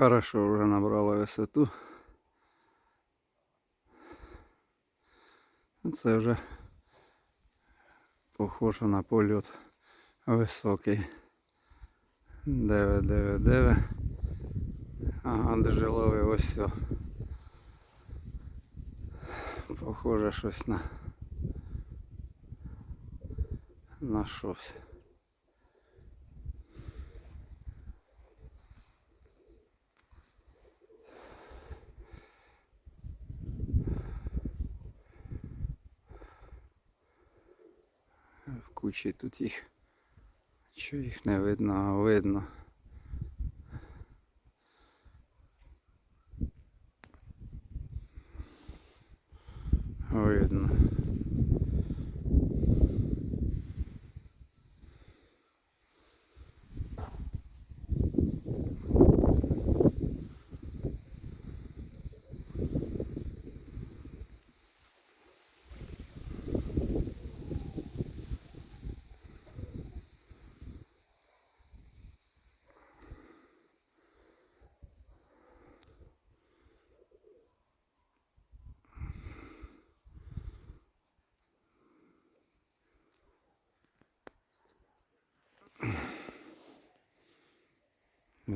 Хорошо вже набрала висоту. Це вже похоже на польот високий. Деве, деве, деве. Ага, де ось все. Похоже щось на на щось. Кучі тут їх. Що їх не видно, а видно. Видно.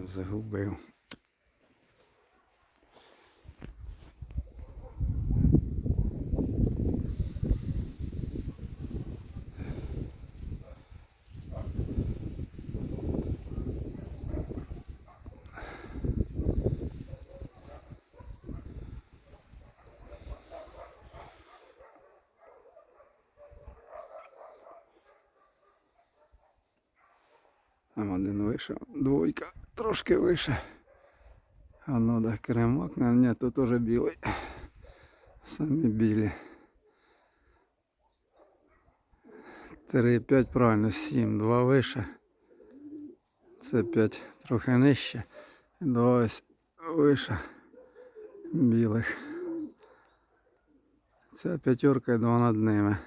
Загубив. Там один вийшов, двойка трошки вище. А ну да, кремак, на ні, тут уже білий. Самі білі. 3,5 правильно, 7, 2 вище. Це 5 трохи нижче. І 2 ось вище білих. Ця п'ятерка і 2 над ними.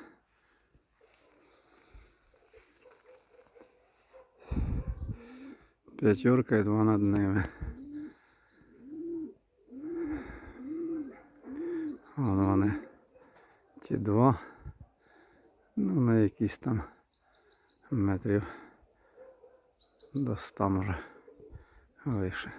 П'ятерка і два над ними. Вон вони. Ті два. Ну, на якісь там метрів до ста може вище.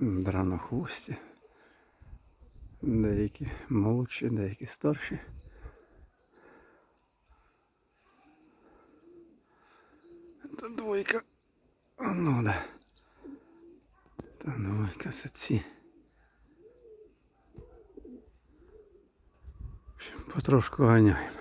Дранохвості. Деякі молодші, деякі старші. Та двойка. Ну да. Та двойка це ці. В общем, Потрошку ганяємо.